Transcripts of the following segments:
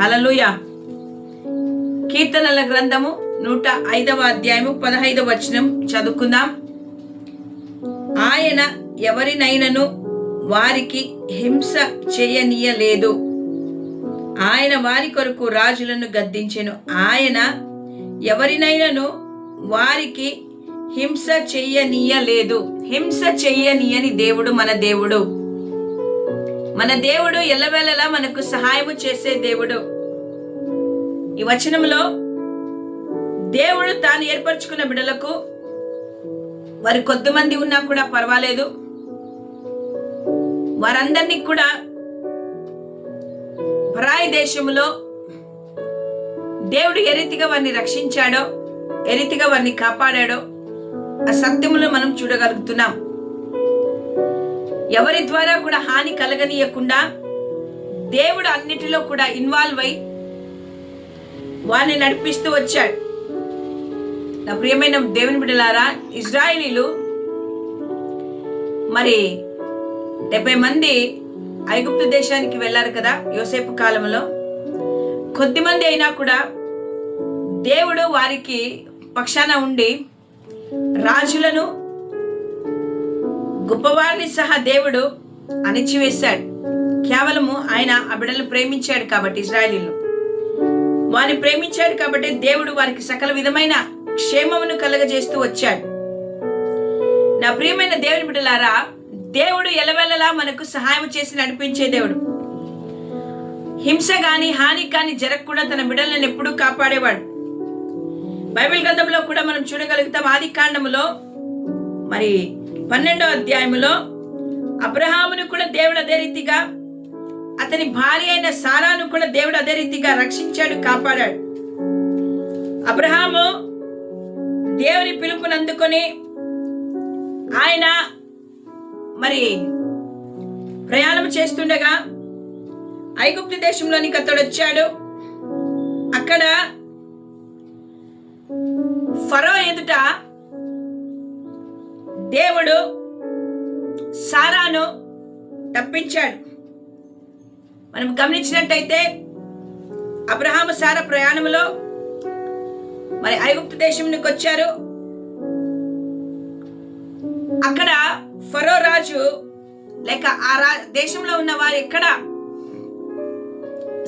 హలలుయ కీర్తనల గ్రంథము నూట ఐదవ అధ్యాయము పదహైదవ వచనం చదువుకుందాం. ఆయన ఎవరినైనను వారికి హింస చేయనీయలేదు. ఆయన వారి కొరకు రాజులను గద్దించెను. ఆయన ఎవరినైనను వారికి హింస చెయ్యనీయలేదు హింస చెయ్యనీయని దేవుడు మన దేవుడు. మన దేవుడు ఎల్లవేళలా మనకు సహాయము చేసే దేవుడు. ఈ వచనంలో దేవుడు తాను ఏర్పరచుకున్న బిడలకు వారి కొద్దిమంది ఉన్నా కూడా పర్వాలేదు. వారందరినీ కూడా పరాయి దేశములో దేవుడు ఏ రీతిగా వారిని రక్షించాడో ఏ రీతిగా వారిని కాపాడాడో ఆ సత్యములు మనం చూడగలుగుతున్నాం. ఎవరి ద్వారా కూడా హాని కలగనీయకుండా దేవుడు అన్నిటిలో కూడా ఇన్వాల్వ్ అయి వారిని నడిపిస్తూ వచ్చాడు. నా ప్రియమైన దేవుని బిడ్డలారా ఇజ్రాయిలీలు మరి డెబ్బై మంది ఐగుప్తు దేశానికి వెళ్ళారు కదా యోసేపు కాలంలో. కొద్ది మంది అయినా కూడా దేవుడు వారికి పక్షాన ఉండి రాజులను గొప్పవారిని సహా దేవుడు అణిచివేశాడు. కేవలము ఆయన ఆ బిడ్డలను ప్రేమించాడు కాబట్టి ఇజ్రాయలీలు వారిని ప్రేమించాడు కాబట్టి దేవుడు వారికి సకల విధమైన క్షేమమును కలగజేస్తూ వచ్చాడు. నా ప్రియమైన దేవుని బిడ్డలారా దేవుడు ఎలవెలలా మనకు సహాయం చేసి నడిపించే దేవుడు. హింస కానీ హాని కాని జరగకుండా తన బిడ్డలను ఎప్పుడూ కాపాడేవాడు. బైబిల్ గ్రంథంలో కూడా మనం చూడగలుగుతాం ఆది కాండములో మరి పన్నెండో అధ్యాయములో అబ్రహామును కూడా దేవుడు అదే రీతిగా అతని భార్య అయిన సారాను కూడా దేవుడు అదే రీతిగా రక్షించాడు కాపాడాడు. అబ్రహాము దేవుని పిలుపుని అందుకొని ఆయన మరి ప్రయాణం చేస్తుండగా ఐగుప్తు దేశంలోనికి అతడు వచ్చాడు. అక్కడ ఫరో ఎదుట దేవుడు సారాను తప్పించాడు. మనం గమనించినట్టయితే అబ్రహాము సార ప్రయాణంలో మరి ఐగుప్తు దేశంకి వచ్చారు. అక్కడ ఫరో రాజు లేక ఆ రా దేశంలో ఉన్న వారు ఎక్కడ?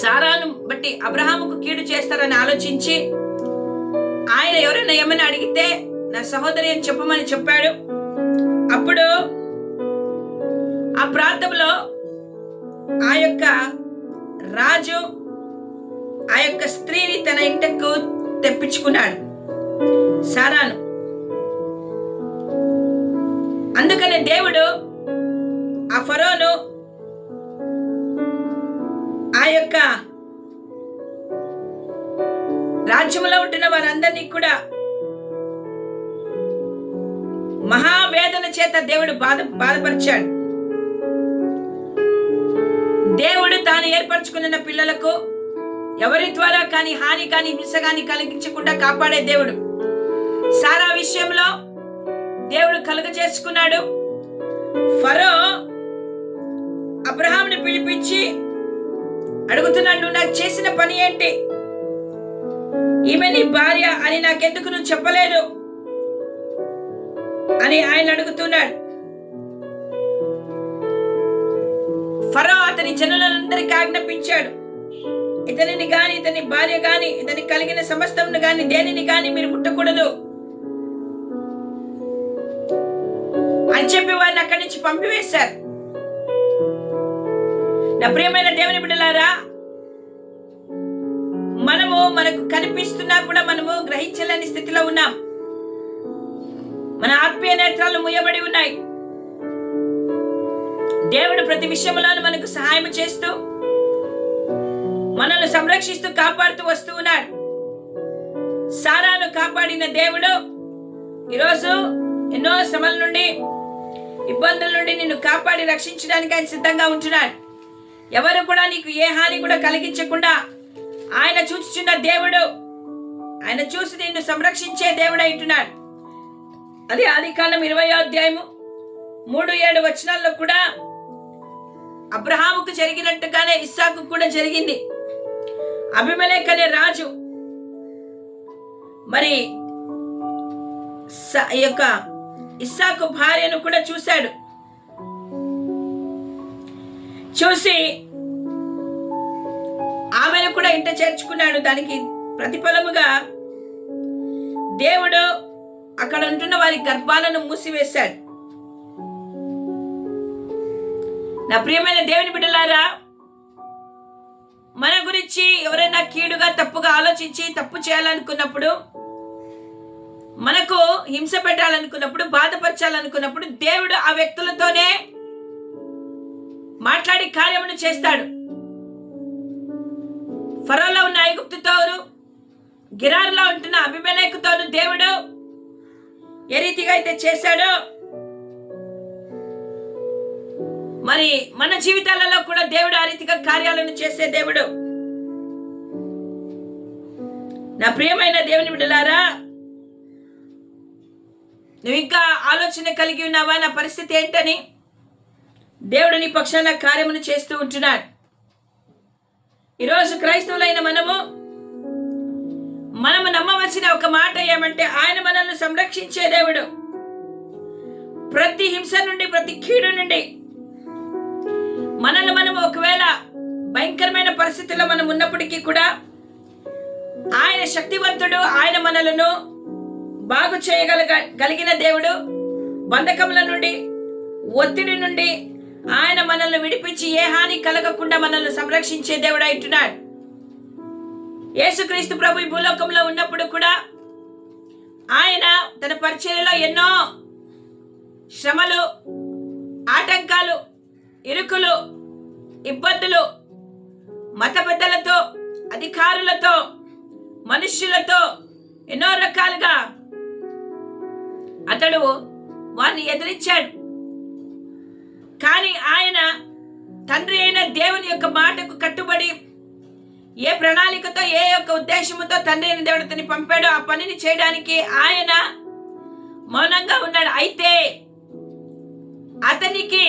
సారాను బట్టి అబ్రహాముకు కీడు చేస్తారని ఆలోచించి ఆయన ఎవరైనా ఏమైనా అడిగితే నా సహోదరి అని చెప్పమని చెప్పాడు. అప్పుడు ఆ ప్రాంతంలో ఆ యొక్క రాజు ఆ యొక్క స్త్రీని తన ఇంటకు తెప్పించుకున్నాడు సారాను. అందుకనే దేవుడు ఆ ఫరోను ఆ యొక్క రాజ్యంలో ఉంటున్న వారందరినీ కూడా మహావేదన చేత దేవుడు బాధ బాధపరిచాడు. దేవుడు తాను ఏర్పరచుకున్న పిల్లలకు ఎవరి ద్వారా కానీ హాని కానీ హింస కానీ కలిగించకుండా కాపాడే దేవుడు. సారా విషయంలో దేవుడు కలుగ చేసుకున్నాడు. ఫరో అబ్రహాంని పిలిపించి అడుగుతున్నాడు "నువ్వు నాకు చేసిన పని ఏంటి? ఈమె నీ భార్య అని నాకెందుకు నువ్వు చెప్పలేదు? అని ఆయన అడుగుతున్నాడు. ఫరో అతని జనులందరికీ ఆజ్ఞాపించాడు. ఇతనిని గాని ఇతని భార్య గాని ఇతని కలిగిన సమస్తమును గాని దేనిని గాని మీరు ముట్టకూడదు. అని చెప్పి వారిని అక్కడి నుంచి పంపివేశారు. నా ప్రియమైన దేవుని బిడ్డలారా మనము మనకు కనిపిస్తున్నా కూడా మనము గ్రహించలేని స్థితిలో ఉన్నాం. మన ఆత్మీయ నేత్రాలు ముయ్యబడి ఉన్నాయి. దేవుడు ప్రతి విషయంలోనూ మనకు సహాయం చేస్తూ మనల్ని సంరక్షిస్తూ కాపాడుతూ వస్తూ ఉన్నాడు. సారాను కాపాడిన దేవుడు ఈరోజు ఎన్నో శ్రమల నుండి ఇబ్బందుల నుండి నిన్ను కాపాడి రక్షించడానికి ఆయన సిద్ధంగా ఉంటున్నాడు. ఎవరు కూడా నీకు ఏ హాని కూడా కలిగించకుండా ఆయన చూచుచున్న దేవుడు ఆయన చూసి నిన్ను సంరక్షించే దేవుడు అంటున్నాడు అది ఆదికాండం ఇరవై అధ్యాయము మూడు ఏడు వచనాల్లో కూడా అబ్రహాముకు జరిగినట్టుగానే ఇస్సాకు కూడా జరిగింది. అభిమలేక్ అనే రాజు మరి స- ఈ యొక్క ఇస్సాకు భార్యను కూడా చూశాడు. చూసి ఆమెను కూడా ఇంట చేర్చుకున్నాడు. దానికి ప్రతిఫలముగా దేవుడు అక్కడ ఉంటున్న వారి గర్భాలను మూసివేశాడు. నా ప్రియమైన దేవుని బిడ్డలారా మన గురించి ఎవరైనా కీడుగా తప్పుగా ఆలోచించి తప్పు చేయాలనుకున్నప్పుడు మనకు హింస పెట్టాలనుకున్నప్పుడు బాధపరచాలనుకున్నప్పుడు దేవుడు ఆ వ్యక్తులతోనే మాట్లాడి కార్యమును చేస్తాడు. ఫరోలో ఉన్న ఐగుప్తుతోను గిరారులో ఉంటున్న అభిమేలేకుతోను దేవుడు ఏ రీతిగా అయితే చేశాడో మరి మన జీవితాలలో కూడా దేవుడు ఆ రీతిగా కార్యాలను చేసే దేవుడు. నా ప్రియమైన దేవుని బిడ్డలారా నువ్వు ఇంకా ఆలోచన కలిగి ఉన్నావా? నా పరిస్థితి ఏంటని దేవుడు నీ పక్షాన కార్యమును చేస్తూ ఉంటున్నాడు. ఈరోజు క్రైస్తవులైన మనము మనము నమ్మవలసిన ఒక మాట ఏమంటే ఆయన మనల్ని సంరక్షించే దేవుడు. ప్రతి హింస నుండి ప్రతి కీడు నుండి మనల్ని మనం ఒకవేళ భయంకరమైన పరిస్థితుల్లో మనం ఉన్నప్పటికీ కూడా ఆయన శక్తివంతుడు ఆయన మనలను బాగు చేయగలగ కలిగిన దేవుడు బంధకముల నుండి ఒత్తిడి నుండి ఆయన మనల్ని విడిపించి ఏ హాని కలగకుండా మనల్ని సంరక్షించే దేవుడు అంటున్నాడు యేసుక్రీస్తు ప్రభు ఈ భూలోకంలో ఉన్నప్పుడు కూడా ఆయన తన పరిచర్యలో ఎన్నో శ్రమలు ఆటంకాలు ఇరుకులు ఇబ్బందులు మత పెద్దలతో అధికారులతో మనుష్యులతో ఎన్నో రకాలుగా అతడు వారిని ఎదిరించాడు. కానీ ఆయన తండ్రి అయిన దేవుని యొక్క మాటకు కట్టుబడి ఏ ప్రణాళికతో ఏ యొక్క ఉద్దేశంతో తండ్రి అయిన దేవుడు అతన్ని పంపాడో ఆ పనిని చేయడానికి ఆయన మౌనంగా ఉన్నాడు. అయితే అతనికి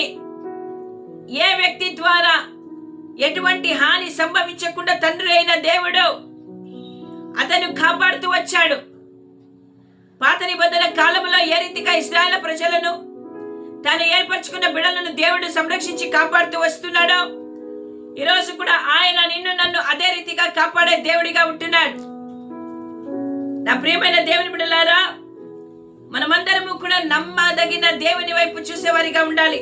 ఏ వ్యక్తి ద్వారా ఎటువంటి హాని సంభవించకుండా తండ్రి అయిన దేవుడు అతను కాపాడుతూ వచ్చాడు. పాత నిబంధన కాలంలో ఏ రీతిగా ఇస్రాయల ప్రజలను తాను ఏర్పరచుకున్న బిడలను దేవుడు సంరక్షించి కాపాడుతూ వస్తున్నాడో ఈరోజు కూడా ఆయన నిన్ను నన్ను అదే రీతిగా కాపాడే దేవుడిగా ఉంటున్నాడు. నా ప్రియమైన దేవుని బిడ్డలారా మనమందరము కూడా నమ్మదగిన దేవుని వైపు చూసేవారిగా ఉండాలి.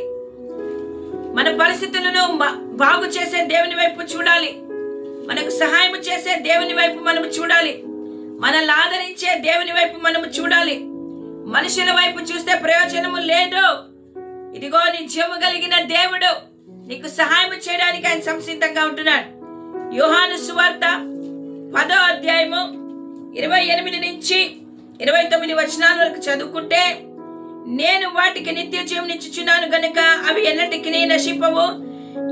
మన పరిస్థితులను బాగు చేసే దేవుని వైపు చూడాలి. మనకు సహాయం చేసే దేవుని వైపు మనము చూడాలి. మనల్ని ఆదరించే దేవుని వైపు మనము చూడాలి. మనుషుల వైపు చూస్తే ప్రయోజనము లేదు. ఇదిగో నీ జీవము కలిగిన దేవుడు. నీకు సహాయం చేయడానికి ఆయన సంసిద్ధంగా ఉంటున్నాడు. యోహాను సువార్త పదో అధ్యాయము ఇరవై ఎనిమిది నుంచి ఇరవై తొమ్మిది వచనాల వరకు చదువుకుంటే నేను వాటికి నిత్య జీవనిచ్చుచున్నాను గనుక అవి ఎన్నటికి నశింపవు.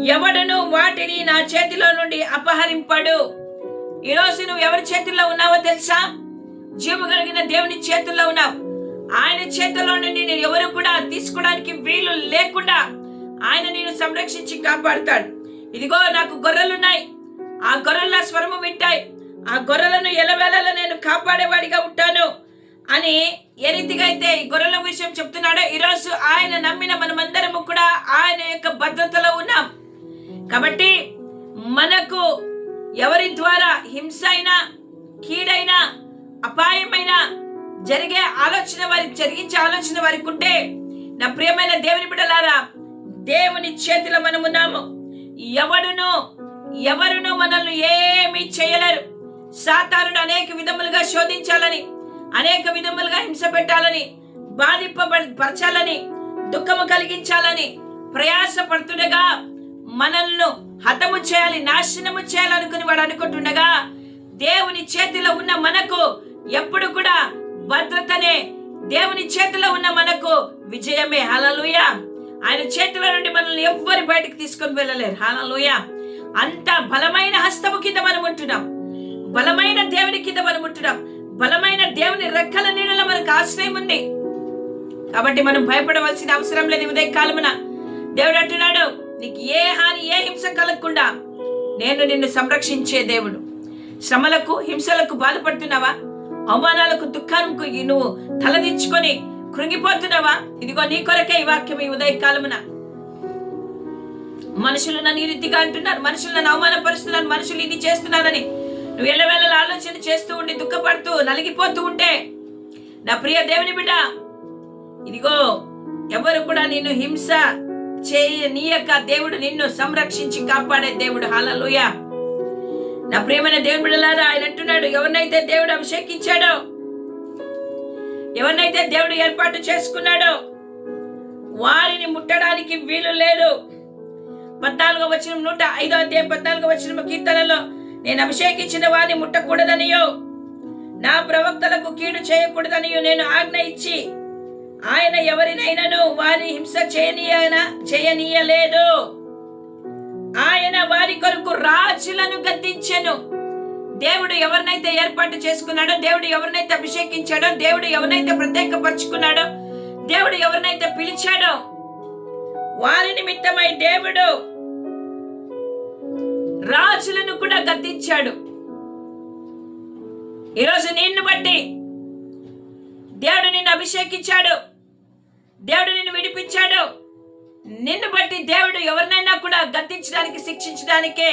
ఎవడను వాటిని నా చేతిలో నుండి అపహరింపడు. ఈరోజు నువ్వు ఎవరి చేతుల్లో ఉన్నావో తెలుసా? జీవము కలిగిన దేవుని చేతుల్లో ఉన్నావు. ఆయన చేతిలో నుండి నేను ఎవరు కూడా తీసుకోవడానికి వీలు లేకుండా ఆయన నేను సంరక్షించి కాపాడుతాడు. ఇదిగో నాకు గొర్రెలున్నాయి. ఆ గొర్రెల స్వరము వింటాయి. ఆ గొర్రెలను ఎలవేళలా నేను కాపాడేవాడిగా ఉంటాను అని ఏ రీతిగా అయితే ఈ గొర్రెల విషయం చెప్తున్నాడో ఈరోజు ఆయన నమ్మిన మనమందరము కూడా ఆయన యొక్క భద్రతలో ఉన్నాం. కాబట్టి మనకు ఎవరి ద్వారా హింస అయినా కీడైనా అపాయమైన జరిగే ఆలోచన వారికి జరిగించే ఆలోచన వారికి ఉంటే నా ప్రియమైన దేవుని బిడ్డలారా దేవుని చేతిలో మనమున్నాము ఎవడును ఎవరును మనల్ని ఏమీ చేయలేరు. సాతానుడు అనేక విధములుగా శోధించాలని అనేక విధములుగా హింస పెట్టాలని బాధింపబరచాలని దుఃఖము కలిగించాలని ప్రయాసపడుతుండగా మనల్ని హతము చేయాలి నాశనము చేయాలనుకుని వాడు అనుకుంటుండగా దేవుని చేతిలో ఉన్న మనకు ఎప్పుడు కూడా భద్రతనే దేవుని చేతిలో ఉన్న మనకు విజయమే. హలలుయా ఆయన చేతిలో నుండి మనల్ని ఎవ్వరు బయటకు తీసుకొని వెళ్ళలేరు. హాలలోయ అంత బలమైన హస్తము కింద మనం ఉంటున్నాం. బలమైన దేవుని కింద మనం ఉంటున్నాం. బలమైన దేవుని రెక్కల నీడలో మనకు ఆశ్రయం ఉంది. కాబట్టి మనం భయపడవలసిన అవసరం లేదు ఉదయం ఉదయ కాలమున దేవుడు అంటున్నాడు నీకు ఏ హాని ఏ హింస కలగకుండా నేను నిన్ను సంరక్షించే దేవుడు. శ్రమలకు హింసలకు బాధపడుతున్నావా? అవమానాలకు దుఃఖానికి నువ్వు తలదించుకొని కృంగిపోతున్నావా? ఇదిగో నీ కొరకే ఈ వాక్యం ఈ ఉదయ కాలమున మనుషులు నన్ను ఈ రీతిగా అంటున్నారు. మనుషులు నన్ను అవమానపరుస్తున్నారు. మనుషులు ఇది చేస్తున్నారని. నువ్వు ఎల్లవేళ ఆలోచన చేస్తూ ఉండి దుఃఖపడుతూ నలిగిపోతూ ఉంటే నా ప్రియ దేవుని బిడ్డ ఇదిగో ఎవరు కూడా నిన్ను హింస చేయనీయక దేవుడు నిన్ను సంరక్షించి కాపాడే దేవుడు. హాలలుయ నా ప్రియమైన దేవుని బిడ్డలారా ఆయన అంటున్నాడు ఎవరినైతే దేవుడు అభిషేకించాడో ఎవరినైతే దేవుడు ఏర్పాటు చేసుకున్నాడో వారిని ముట్టడానికి వీలు లేదు. పద్నాలుగో వచ్చిన నూట ఐదో అధ్యాయం పద్నాలుగో వచ్చిన కీర్తనలో నేను అభిషేకించిన వారిని ముట్టకూడదనియో నా ప్రవక్తలకు కీడు చేయకూడదనియో నేను ఆజ్ఞ ఇచ్చి ఆయన ఎవరినైనాను వారి హింస చేయనీయన చేయనీయలేదు. ఆయన వారి కొరకు రాజులను గద్దించెను. దేవుడు ఎవరినైతే ఏర్పాటు చేసుకున్నాడో దేవుడు ఎవరినైతే అభిషేకించాడో దేవుడు ఎవరినైతే ప్రత్యేకపరుచుకున్నాడో దేవుడు ఎవరినైతే పిలిచాడో వారి నిమిత్తమై దేవుడు రాజులను కూడా గద్దించాడు. ఈరోజు నిన్ను బట్టి దేవుడు నిన్ను అభిషేకించాడు దేవుడు నిన్ను విడిపించాడు. నిన్ను బట్టి దేవుడు ఎవరినైనా కూడా గద్దించడానికి శిక్షించడానికే.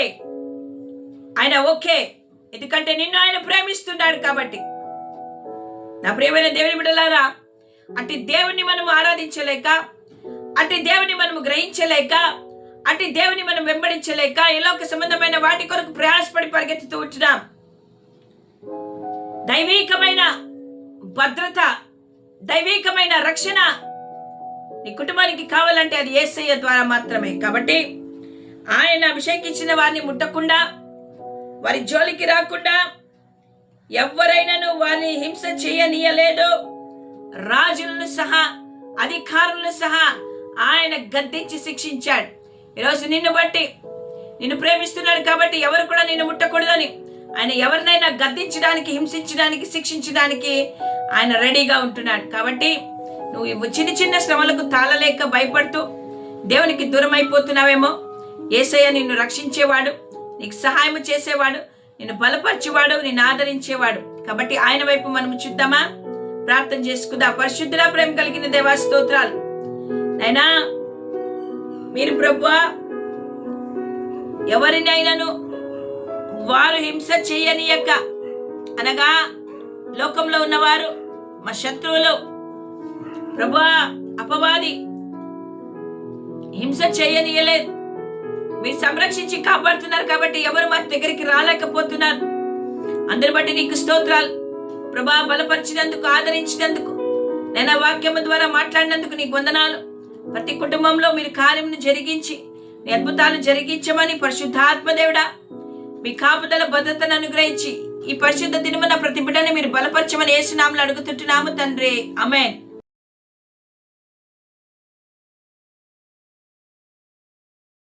ఆయన ఓకే. ఎందుకంటే నిన్ను ఆయన ప్రేమిస్తున్నాడు కాబట్టి. నా ప్రియమైన దేవుని బిడ్డలారా అట్టి దేవుని మనం ఆరాధించలేక అట్టి దేవుని మనం గ్రహించలేక అట్టి దేవుని మనం వెంబడించలేక ఎలోక సంబంధమైన వాటి కొరకు ప్రయాసపడి పరిగెత్తుతూ ఉంటున్నాం. దైవికమైన భద్రత దైవికమైన రక్షణ నీ కుటుంబానికి కావాలంటే అది ఏసయ్య ద్వారా మాత్రమే. కాబట్టి ఆయన అభిషేకించిన వారిని ముట్టకుండా వారి జోలికి రాకుండా ఎవరైనాను వారిని హింస చేయనీయలేదు. రాజులను సహా అధికారులను సహా ఆయన గద్దించి శిక్షించాడు. ఈరోజు నిన్ను బట్టి నిన్ను ప్రేమిస్తున్నాడు కాబట్టి ఎవరు కూడా నిన్ను ముట్టకూడదని ఆయన ఎవరినైనా గద్దించడానికి హింసించడానికి శిక్షించడానికి ఆయన రెడీగా ఉంటున్నాడు. కాబట్టి నువ్వు చిన్న చిన్న శ్రమలకు తాళలేక భయపడుతూ దేవునికి దూరం అయిపోతున్నావేమో ఏసయ్య నిన్ను రక్షించేవాడు. నీకు సహాయం చేసేవాడు నిన్ను బలపరిచేవాడు నిన్ను ఆదరించేవాడు. కాబట్టి ఆయన వైపు మనం చూద్దామా? ప్రార్థన చేసుకుందా. పరిశుద్ధుల ప్రేమ కలిగిన దేవా స్తోత్రాలు. నైనా మీరు ప్రభు ఎవరినైనాను వారు హింస చేయనీయక అనగా లోకంలో ఉన్నవారు మా శత్రువులు ప్రభు అపవాది హింస చేయనీయలేదు. మీరు సంరక్షించి కాపాడుతున్నారు కాబట్టి ఎవరు మా దగ్గరికి రాలేకపోతున్నారు. అందరి బట్టి నీకు స్తోత్రాలు. ప్రభా బలపరిచినందుకు ఆదరించినందుకు నేను వాక్యము ద్వారా మాట్లాడినందుకు నీకు వందనాలు. ప్రతి కుటుంబంలో మీరు కార్యమును జరిగించి నీ అద్భుతాలు జరిగించమని పరిశుద్ధాత్మదేవుడా మీ కాపుదల భద్రతను అనుగ్రహించి ఈ పరిశుద్ధ దినమున ప్రతి బిడ్డని మీరు బలపరచమని ఏసునామలు అడుగుతుంటున్నాము తండ్రి. అమెన్